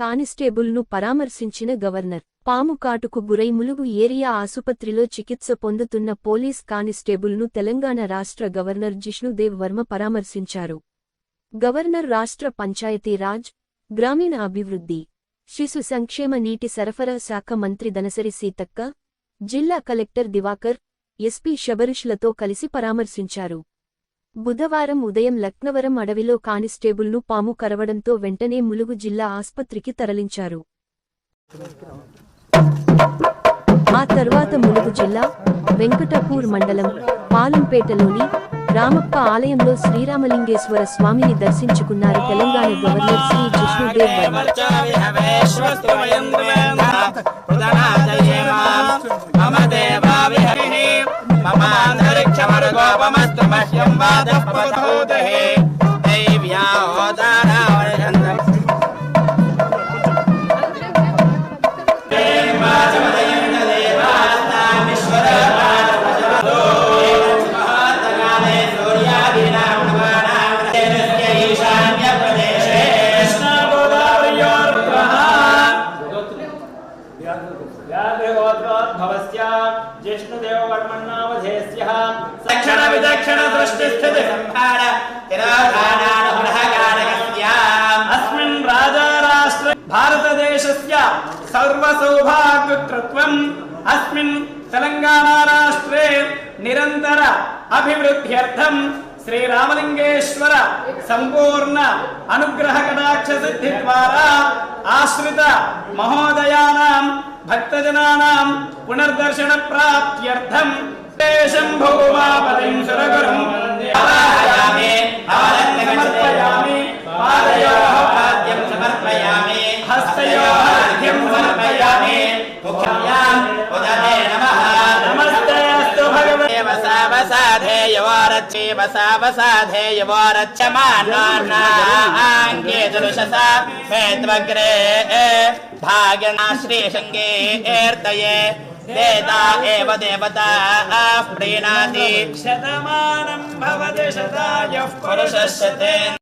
కానిస్టేబుల్ను పరామర్శించిన governor. పాము కాటుకు గురై ములుగు ఏరియా ఆసుపత్రిలో చికిత్స పొందుతున్న పోలీస్ కానిస్టేబుల్ను తెలంగాణ రాష్ట్ర గవర్నర్ జిష్ణుదేవ్ వర్మ పరామర్శించారు. గవర్నర్ రాష్ట్ర పంచాయతీరాజ్ గ్రామీణ అభివృద్ధి శిశు సంక్షేమ నీటి సరఫరా శాఖ మంత్రి దనసరి సీతక్క జిల్లా కలెక్టర్ దివాకర్ ఎస్పీ శబరిష్లతో కలిసి పరామర్శించారు. బుధవారం ఉదయం లక్నవరం అడవిలో కానిస్టేబుల్ను పాము కరవడంతో వెంటనే ములుగు జిల్లా ఆస్పత్రికి తరలించారు. ఆ తర్వాత ములుగు జిల్లా వెంకటపూర్ మండలం పాలంపేటలోని రామప్ప ఆలయంలో శ్రీరామలింగేశ్వర స్వామిని దర్శించుకున్నారు తెలంగాణ గవర్నర్ శ్రీ జిష్ణుదేవ్ వర్మ. మమాంతరిక్షమరుగోపమస్తు మహ్యం వాదః దృష్టి స్థితి సంహార తిరోధానానుగ్రహకారకస్యాం అస్మిన్ రాజా రాష్ట్ర భారతదేశస్య సర్వసౌభాగ్యకృత్వం అస్మిన్ తెలంగాణ రాష్ట్రే నిరంతర అభివృద్ధ్యర్థం శ్రీరామలింగేశ్వర సంపూర్ణ అనుగ్రహ కటాక్ష సిద్ధి ద్వారా ఆశ్రిత మహోదయానాం భక్తజనానాం పునర్దర్శన ప్రాప్త్యర్థం శంభూమాపతిం సురగురుం ఆవాహయామి సమర్పయామి పాదయోః పాద్యం సమర్పయామి హస్తయోః అర్ఘ్యం సమర్పయామి ముఖ్యాం ఉదరే నమః నమస్తే అస్తు భగవతే వసావసాధేయవారచ్చేవ సావసాధేయవారచ్చమానాంగే దృశసా మేత్వగ్రే భాగ్యనాశ్రీశంగే ఏర్తయే దేతా ఏవ దేవతా ప్రీణాతి శతమానం భవతి శతాయః పురుషస్య తేన